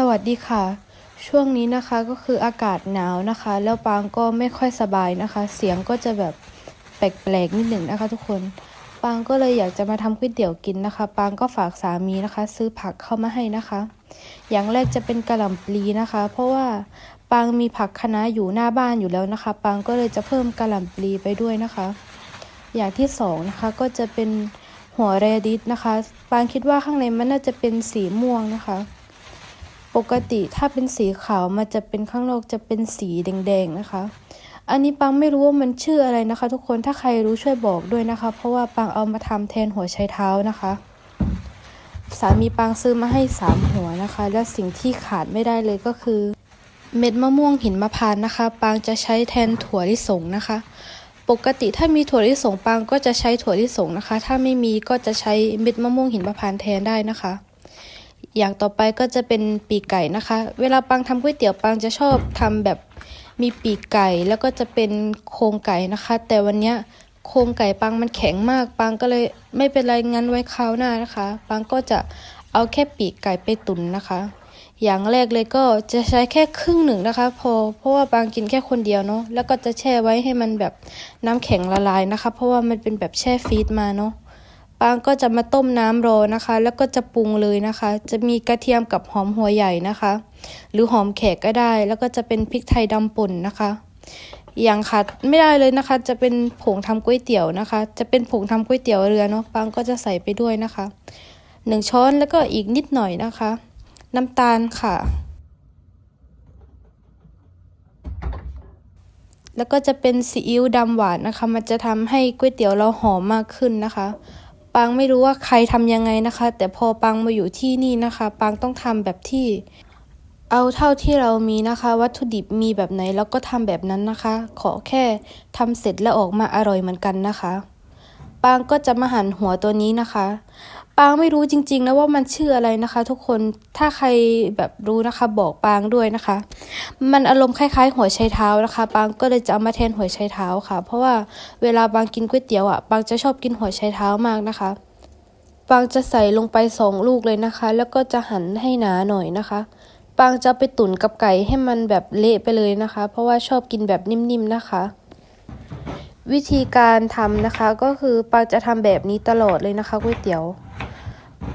สวัสดีค่ะ ช่วงนี้นะคะก็คืออากาศหนาวนะคะ แล้วปางก็ไม่ค่อยสบายนะคะ เสียงก็จะแบบแปลกๆนิดหนึ่งนะคะ ทุกคนปางก็เลยอยากจะมาทำก๋วยเตี๋ยวกินนะคะ ปางก็ฝากสามีนะคะ ซื้อผักเข้ามาให้นะคะ อย่างแรกจะเป็นกระหล่ำปลีนะคะ เพราะว่าปางมีผักคะน้าอยู่หน้าบ้านอยู่แล้วนะคะ ปางก็เลยจะเพิ่มกระหล่ำปลีไปด้วยนะคะ อย่างที่สองนะคะก็จะเป็นหัวเรดิสนะคะ ปางคิดว่าข้างในมันน่าจะเป็นสีม่วงนะคะ ปกติถ้าเป็นสีขาวมันจะเป็นข้างนอกจะเป็นสีแดงๆนะคะ อันนี้ปังไม่รู้ว่ามันชื่ออะไรนะคะ ทุกคนถ้าใครรู้ช่วยบอกด้วยนะคะ เพราะว่าปังเอามาทำแทนหัวไชเท้านะคะ สามีปังซื้อมาให้สามหัวนะคะ และสิ่งที่ขาดไม่ได้เลยก็คือ เม็ดมะม่วงหินมะพร้าวนะคะปางจะใช้แทนถั่วลิสงนะคะ ปกติถ้ามีถั่วลิสงปางก็จะใช้ถั่วลิสงนะคะ ถ้าไม่มีก็จะใช้เม็ดมะม่วงหินมะพร้าวแทนได้นะคะ อย่างต่อไปก็จะเป็นปีกไก่นะคะ เวลาปังทำก๋วยเตี๋ยวปังจะชอบทำแบบมีปีกไก่แล้วก็จะเป็นโครงไก่นะคะ แต่วันนี้โครงไก่ปังมันแข็งมาก ปังก็เลยไม่เป็นไรงั้นไว้คราวหน้านะคะ ปังก็จะเอาแค่ปีกไก่ไปตุ๋นนะคะ อย่างแรกเลยก็จะใช้แค่ครึ่งหนึ่งนะคะ พอเพราะว่าปางกินแค่คนเดียวเนาะแล้วก็จะแช่ไว้ให้มันแบบน้ำแข็งละลายนะคะ เพราะว่ามันเป็นแบบแช่ฟรีซมาเนาะ ปางก็จะมาต้มน้ำรอนะคะ แล้วก็จะปรุงเลยนะคะ จะมีกระเทียมกับหอมหัวใหญ่นะคะ หรือหอมแขกก็ได้ แล้วก็จะเป็นพริกไทยดำป่นนะคะ อย่างขาดไม่ได้เลยนะคะ จะเป็นผงทำก๋วยเตี๋ยวนะคะ จะเป็นผงทำก๋วยเตี๋ยวเรือเนาะปางก็จะใส่ไปด้วยนะคะหนึ่งช้อนแล้วก็อีกนิดหน่อยนะคะ น้ำตาลค่ะ แล้วก็จะเป็นซีอิ๊วดำหวานนะคะ มันจะทำให้ก๋วยเตี๋ยวเราหอมมากขึ้นนะคะ ปางไม่รู้ว่าใครทำยังไงนะคะ แต่พอปังมาอยู่ที่นี่นะคะปังต้องทำแบบที่เอาเท่าที่เรามีนะคะ วัตถุดิบมีแบบไหนแล้วก็ทำแบบนั้นนะคะ ขอแค่ทำเสร็จแล้วออกมาอร่อยเหมือนกันนะคะ ปางก็จะมาหั่นหัวตัวนี้นะคะ ปางไม่รู้จริง ๆ นะว่ามันชื่ออะไรนะคะ ทุกคนถ้าใครแบบรู้นะคะบอกปางด้วยนะคะ มันอารมณ์คล้ายๆ หัวไชเท้านะคะ ปางก็เลยจะเอามาแทนหัวไชเท้าค่ะ เพราะว่าเวลาปางกินก๋วยเตี๋ยวอะปางจะชอบกินหัวไชเท้ามากนะคะปางจะใส่ลงไปสองลูกเลยนะคะ แล้วก็จะหั่นให้หนาหน่อยนะคะปางจะไปตุ๋นกับไก่ให้มันแบบเละไปเลยนะคะ เพราะว่าชอบกินแบบนิ่มๆนะคะ วิธีการทำนะคะก็คือปางจะทำแบบนี้ตลอดเลยนะคะก๋วยเตี๋ยว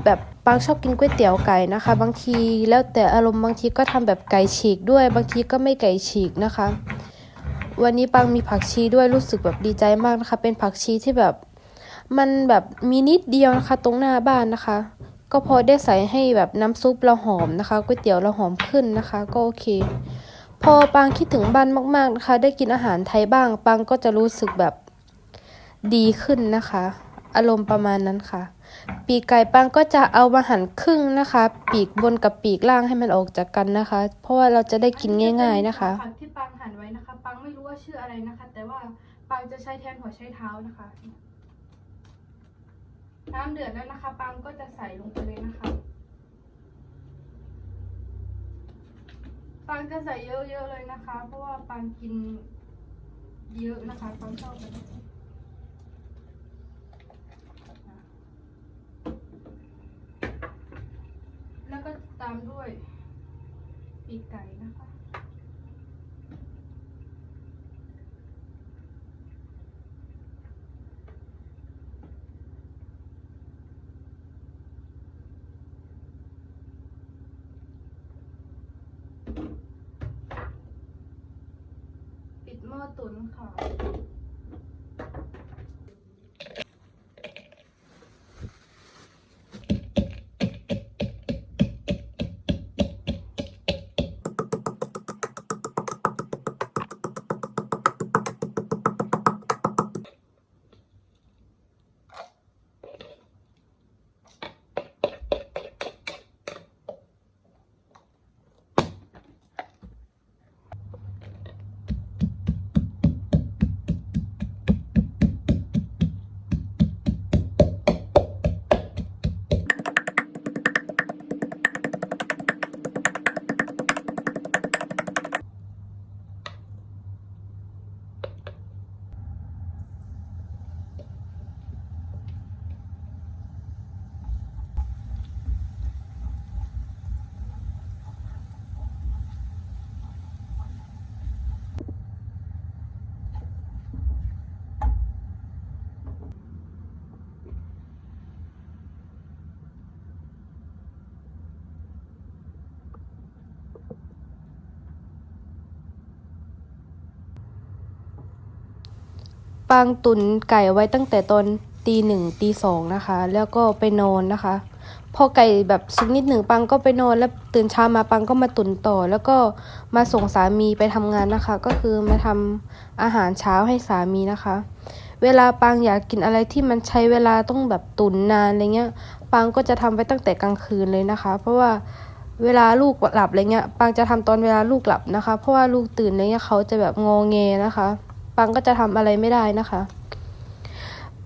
แบบปางชอบกินก๋วยเตี๋ยวไก่นะคะ บางทีแล้วแต่อารมณ์บางทีก็ทำแบบไก่ฉีกด้วย บางทีก็ไม่ไก่ฉีกนะคะ วันนี้ปังมีผักชีด้วยรู้สึกแบบดีใจมากนะคะ เป็นผักชีที่แบบมันแบบมีนิดเดียวนะคะ ตรงหน้าบ้านนะคะ ก็พอได้ใส่ให้แบบน้ำซุปเราหอมนะคะก๋วยเตี๋ยวเราหอมขึ้นนะคะ ก็โอเค พอปังคิดถึงบ้านมากๆนะคะ ได้กินอาหารไทยบ้างปังก็จะรู้สึกแบบดีขึ้นนะคะ อารมณ์ประมาณนั้นค่ะ ปีกไก่ปังก็จะเอามาหั่นครึ่งนะคะ ปีกบนกับปีกล่างให้มันออกจากกันนะคะ เพราะว่าเราจะได้กินง่าย ๆนะคะผักที่ปังหั่นไว้นะคะ ปังไม่รู้ว่าชื่ออะไรนะคะ แต่ว่าปังจะใช้แทนหัวใช้เท้านะคะ น้ำเดือดแล้วนะคะ ปังก็จะใส่ลงไปเลยนะคะ ปังจะใส่เยอะๆเลยนะคะ เพราะว่าปังกินเยอะนะคะปังชอบแบบนี้แล้วก็ตาม ด้วยปีกไก่นะคะ ปิดหม้อตุ๋นค่ะ ป ปางตุนไก่ไว้ตั้งแต่ตอนตีหนึ่งตีสองนะคะ แล้วก็ไปนอนนะคะ พอไก่แบบสุกนิดหนึ่งปังก็ไปนอนแล้วตื่นเช้ามาปังก็มาตุนต่อ แล้วก็มาส่งสามีไปทำงานนะคะ ก็คือมาทำอาหารเช้าให้สามีนะคะ เวลาปังอยากกินอะไรที่มันใช้เวลาต้องแบบตุนนานอะไรเงี้ยปังก็จะทำไปตั้งแต่กลางคืนเลยนะคะ เพราะว่าเวลาลูกหลับอะไรเงี้ยปังจะทำตอนเวลาลูกหลับนะคะ เพราะว่าลูกตื่นอะไรเงี้ยเขาจะแบบงอแงนะคะ ปังก็จะทำอะไรไม่ได้นะคะ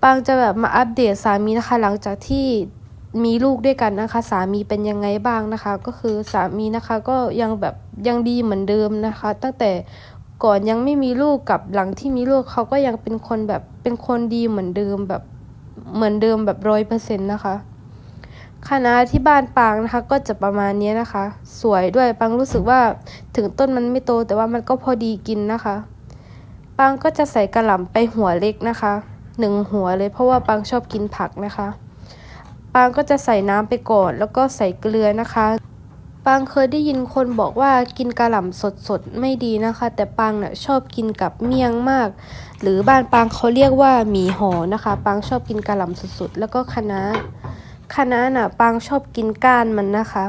ปังจะแบบมาอัปเดตสามีนะคะ หลังจากที่มีลูกด้วยกันนะคะ สามีเป็นยังไงบ้างนะคะ ก็คือสามีนะคะก็ยังแบบยังดีเหมือนเดิมนะคะ ตั้งแต่ก่อนยังไม่มีลูกกับหลังที่มีลูกเขาก็ยังเป็นคนแบบเป็นคนดีเหมือนเดิมแบบเหมือนเดิมแบบร้อยเปอร์เซ็นต์นะคะคณะที่บ้านปางนะคะ ก็จะประมาณนี้นะคะ สวยด้วยปังรู้สึกว่าถึงต้นมันไม่โตแต่ว่ามันก็พอดีกินนะคะ ปังก็จะใส่กระหล่ำไปหัวเล็กนะคะหนึ่งหัวเลยเพราะว่าปังชอบกินผักนะคะปังก็จะใส่น้ำไปก่อนแล้วก็ใส่เกลือนะคะปังเคยได้ยินคนบอกว่ากินกระหล่ำสดๆไม่ดีนะคะ แต่ปังเนี่ยชอบกินกับเมี่ยงมาก หรือบ้านปังเขาเรียกว่าหมี่หอนะคะปังชอบกินกระหล่ำสดๆแล้วก็คะน้าคะน้าน่ะปังชอบกินก้านมันนะคะ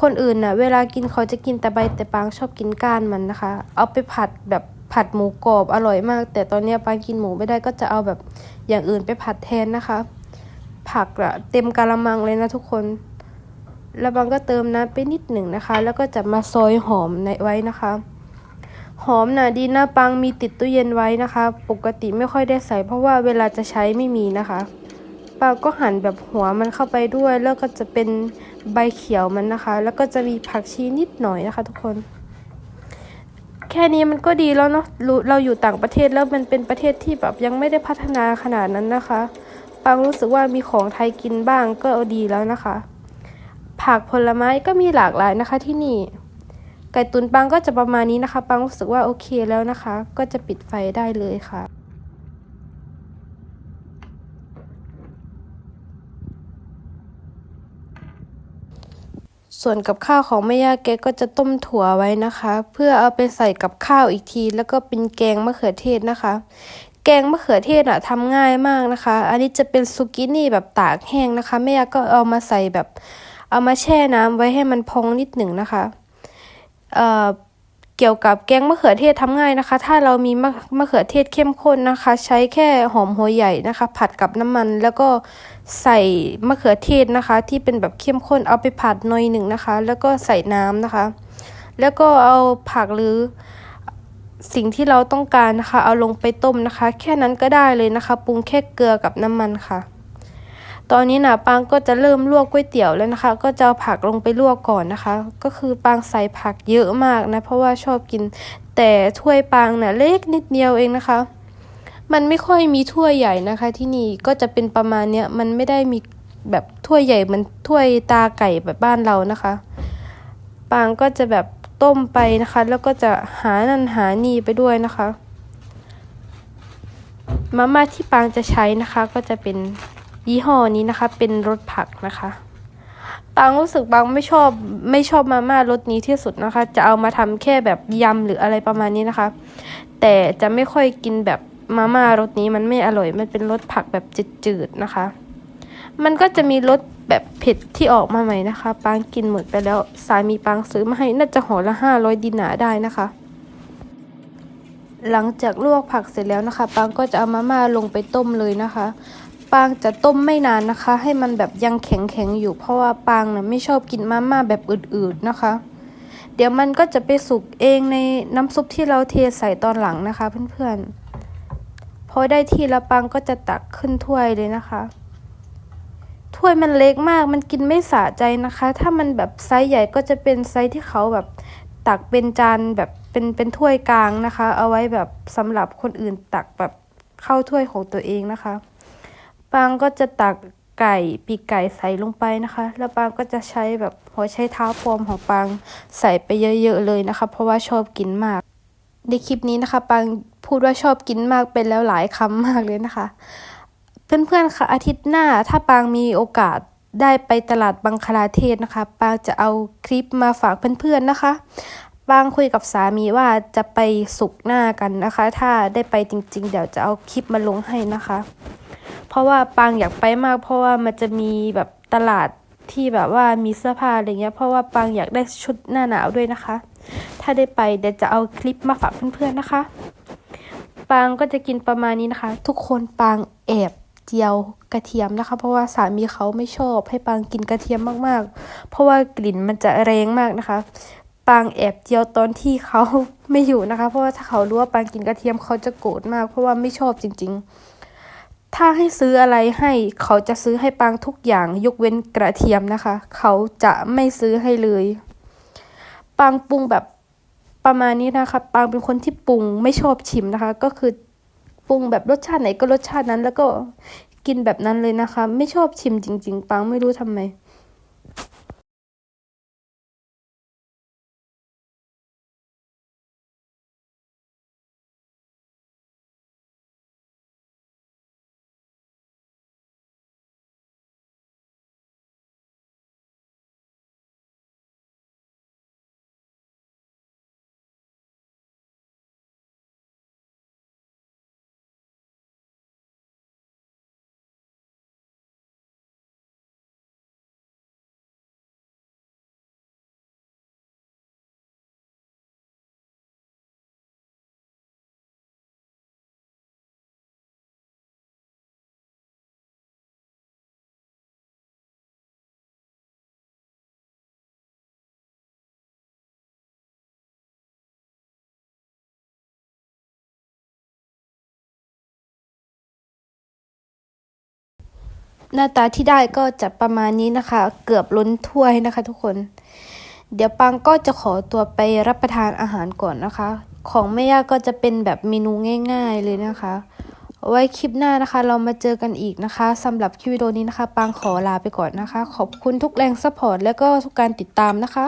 คนอื่นน่ะเวลากินเขาจะกินแต่ใบแต่ปางชอบกินก้านมันนะคะ เอาไปผัดแบบ ผัดหมูกรอบอร่อยมาก แต่ตอนนี้ปางกินหมูไม่ได้ก็จะเอาแบบอย่างอื่นไปผัดแทนนะคะ ผักอะเต็มกะละมังเลยนะทุกคนแล้วบางก็เติมน้ำไปนิดหนึ่งนะคะ แล้วก็จะมาซอยหอมในไว้นะคะ หอมน่ะดีนะปังมีติดตู้เย็นไว้นะคะ ปกติไม่ค่อยได้ใส่ เพราะว่าเวลาจะใช้ไม่มีนะคะปังก็หั่นแบบหัวมันเข้าไปด้วย แล้วก็จะเป็นใบเขียวมันนะคะ แล้วก็จะมีผักชีนิดหน่อยนะคะ ทุกคน แค่นี้มันก็ดีแล้วเนาะเราอยู่ต่างประเทศแล้วมันเป็นประเทศที่แบบยังไม่ได้พัฒนาขนาดนั้นนะคะปังรู้สึกว่ามีของไทยกินบ้างก็ดีแล้วนะคะ ผักผลไม้ก็มีหลากหลายนะคะที่นี่ ไก่ตุนปังก็จะประมาณนี้นะคะ ปังรู้สึกว่าโอเคแล้วนะคะ ก็จะปิดไฟได้เลยค่ะ ส่วนกับข้าวของแม่ย่าแกก็จะต้มถั่วไว้นะคะ เพื่อเอาไปใส่กับข้าวอีกที แล้วก็เป็นแกงมะเขือเทศนะคะ แกงมะเขือเทศอะทำง่ายมากนะคะ อันนี้จะเป็นซุกินี่แบบตากแห้งนะคะแม่ย่าก็เอามาใส่แบบ เอามาแช่น้ำไว้ให้มันพองนิดหนึ่งนะคะเอ่อ เกี่ยวกับแกงมะเขือเทศทำง่ายนะคะ ถ้าเรามีมะมะเขือเทศเข้มข้นนะคะ ใช้แค่หอมหัวใหญ่นะคะ ผัดกับน้ำมันแล้วก็ใส่มะเขือเทศนะคะ ที่เป็นแบบเข้มข้นเอาไปผัดหน่อยหนึ่งนะคะ แล้วก็ใส่น้ำนะคะ แล้วก็เอาผักหรือสิ่งที่เราต้องการนะคะ เอาลงไปต้มนะคะ แค่นั้นก็ได้เลยนะคะ ปรุงแค่เกลือกับน้ำมันค่ะ ตอนนี้นะปางก็จะเริ่มลวกก๋วยเตี๋ยวแล้วนะคะ ก็จะเอาผักลงไปลวกก่อนนะคะ ก็คือปางใส่ผักเยอะมากนะ เพราะว่าชอบกิน แต่ถ้วยปางนี่ยเล็กนิดเดียวเองนะคะ มันไม่ค่อยมีถ้วยใหญ่นะคะ ที่นี่ก็จะเป็นประมาณเนี้ยมันไม่ได้มีแบบถ้วยใหญ่มันถ้วยตาไก่แบบบ้านเรานะคะ ปางก็จะแบบต้มไปนะคะ แล้วก็จะหานั่นหานี่ไปด้วยนะคะมาม่าที่ปางจะใช้นะคะก็จะเป็น ยี่ห้อนี้นะคะ เป็นรสผักนะคะปางรู้สึกปางไม่ชอบไม่ชอบมาม่ารสนี้ที่สุดนะคะ จะเอามาทำแค่แบบยำหรืออะไรประมาณนี้นะคะ แต่จะไม่ค่อยกินแบบมาม่ารสนี้มันไม่อร่อย มันเป็นรสผักแบบจืดๆนะคะ มันก็จะมีรสแบบเผ็ดที่ออกมาใหม่นะคะปางกินหมดไปแล้วสามีปางซื้อมาให้น่าจะห่อละห้าร้อยดินาได้นะคะ หลังจากลวกผักเสร็จแล้วนะคะปางก็จะเอามาม่าลงไปต้มเลยนะคะ ปางจะต้มไม่นานนะคะ ให้มันแบบยังแข็งๆอยู่ เพราะว่าปางเนะไม่ชอบกินมาม่าแบบอืดๆนะคะ เดี๋ยวมันก็จะไปสุกเองในน้ำซุปที่เราเทใส่ตอนหลังนะคะเพื่อนๆ พอได้ที่ล้วปังก็จะตักขึ้นถ้วยเลยนะคะ ถ้วยมันเล็กมากมันกินไม่สะใจนะคะ ถ้ามันแบบไซส์ใหญ่ก็จะเป็นไซส์ที่เขาแบบตักเป็นจานแบบเป็นเป็นถ้วยกลางนะคะ เอาไว้แบบสำหรับคนอื่นตักแบบเข้าถ้วยของตัวเองนะคะ ปางก็จะตักไก่ปีกไก่ใส่ลงไปนะคะ แล้วปางก็จะใช้แบบหัวใช้เท้าปอมของปางใส่ไปเยอะๆเลยนะคะ เพราะว่าชอบกินมาก ในคลิปนี้นะคะปางพูดว่าชอบกินมากเป็นแล้วหลายคำมากเลยนะคะ เพื่อนๆค่ะอาทิตย์หน้าถ้าปางมีโอกาสได้ไปตลาดบังคลาเทศนะคะ ปางจะเอาคลิปมาฝากเพื่อนๆนะคะบางคุยกับสามีว่าจะไปสุกหน้ากันนะคะ ถ้าได้ไปจริงๆ เดี๋ยวจะเอาคลิปมาลงให้นะคะ เพราะว่าปางอยากไปมาก เพราะว่ามันจะมีแบบตลาดที่แบบว่ามีเสื้อผ้าอะไรเงี้ย เพราะว่าปางอยากได้ชุดหน้าหนาวด้วยนะคะ ถ้าได้ไปเดี๋ยวจะเอาคลิปมาฝากเพื่อนๆนะคะ ปางก็จะกินประมาณนี้นะคะ ทุกคนปางแอบเจียวกระเทียมนะคะ เพราะว่าสามีเขาไม่ชอบให้ปางกินกระเทียมมากๆ เพราะว่ากลิ่นมันจะแรงมากนะคะ ปางแอบเจียวตอนที่เขาไม่อยู่นะคะ เพราะว่าถ้าเขารู้ว่าปางกินกระเทียมเขาจะโกรธมาก เพราะว่าไม่ชอบจริง ๆ ถ้าให้ซื้ออะไรให้เขาจะซื้อให้ปางทุกอย่างยกเว้นกระเทียมนะคะ เขาจะไม่ซื้อให้เลยปางปรุงแบบประมาณนี้นะคะปางเป็นคนที่ปรุงไม่ชอบชิมนะคะ ก็คือปรุงแบบรสชาติไหนก็รสชาตินั้น แล้วก็กินแบบนั้นเลยนะคะ ไม่ชอบชิมจริง ๆ ปังไม่รู้ทำไม หน้าตาที่ได้ก็จะประมาณนี้นะคะ เกือบล้นถ้วยนะคะ ทุกคน เดี๋ยวปังก็จะขอตัวไปรับประทานอาหารก่อนนะคะ ของแม่ย่าก็จะเป็นแบบเมนูง่าย ๆเลยนะคะ ไว้คลิปหน้านะคะ เรามาเจอกันอีกนะคะสำหรับคลิปวิดีโอนี้นะคะ ปังขอลาไปก่อนนะคะ ขอบคุณทุกแรงสปอร์ตและก็ทุกการติดตามนะคะ